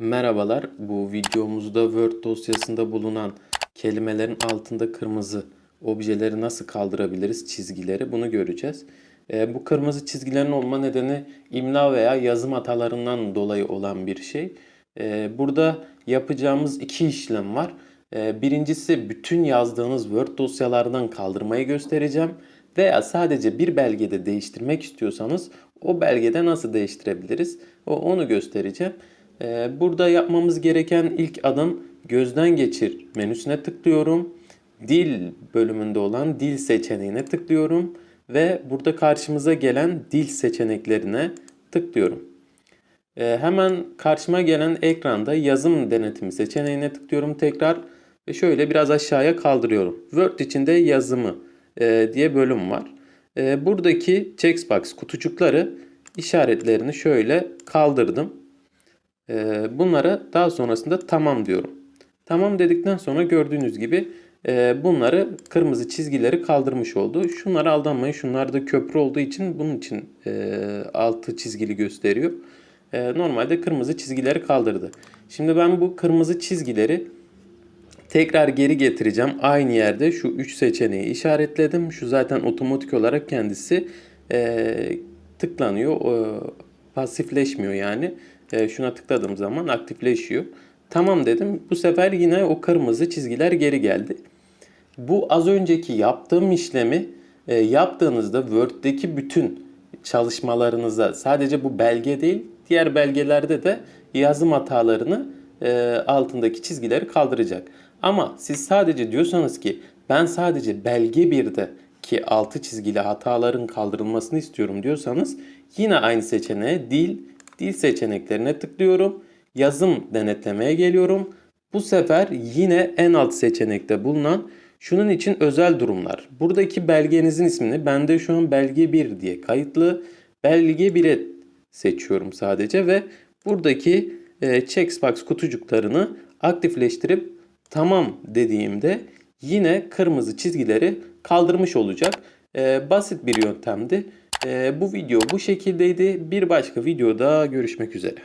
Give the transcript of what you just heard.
Merhabalar. Bu videomuzda Word dosyasında bulunan kelimelerin altında kırmızı objeleri nasıl kaldırabiliriz, çizgileri bunu göreceğiz. Ee, bu kırmızı çizgilerin olma nedeni imla veya yazım hatalarından dolayı olan bir şey. Ee, burada yapacağımız iki işlem var. Ee, birincisi bütün yazdığınız Word dosyalardan kaldırmayı göstereceğim. Veya sadece bir belgede değiştirmek istiyorsanız o belgede nasıl değiştirebiliriz? O, onu göstereceğim. Ee, burada yapmamız gereken ilk adım gözden geçir menüsüne tıklıyorum. Dil bölümünde olan dil seçeneğine tıklıyorum ve burada karşımıza gelen dil seçeneklerine tıklıyorum. Ee, hemen karşıma gelen ekranda yazım denetimi seçeneğine tıklıyorum tekrar ve şöyle biraz aşağıya kaldırıyorum. Word içinde yazımı e, diye bölüm var. E, buradaki checkbox kutucukları işaretlerini şöyle kaldırdım. E, bunlara daha sonrasında tamam diyorum. Tamam dedikten sonra gördüğünüz gibi e, bunları kırmızı çizgileri kaldırmış oldu. Şunlara aldanmayın. Şunlar da köprü olduğu için bunun için e, altı çizgili gösteriyor. E, normalde kırmızı çizgileri kaldırdı. Şimdi ben bu kırmızı çizgileri tekrar geri getireceğim. Aynı yerde şu 3 seçeneği işaretledim. Şu zaten otomatik olarak kendisi tıklanıyor. Pasifleşmiyor yani. E, şuna tıkladığım zaman aktifleşiyor. Tamam dedim. Bu sefer yine o kırmızı çizgiler geri geldi. Bu az önceki yaptığım işlemi e, yaptığınızda Word'deki bütün çalışmalarınıza sadece bu belge değil diğer belgelerde de yazım hatalarını e, altındaki çizgileri kaldıracak. Ama siz sadece diyorsanız ki ben sadece belge 1'de ki altı çizgili hataların kaldırılmasını istiyorum diyorsanız yine aynı seçeneğe dil, dil seçeneklerine tıklıyorum. Yazım denetlemeye geliyorum. Bu sefer yine en alt seçenekte bulunan şunun için özel durumlar. Buradaki belgenizin ismini bende şu an belge 1 diye kayıtlı. Belge 1'e seçiyorum sadece ve buradaki e, checkbox kutucuklarını aktifleştirip tamam dediğimde yine kırmızı çizgileri kaldırmış olacak. E, basit bir yöntemdi. E, bu video bu şekildeydi. Bir başka videoda görüşmek üzere.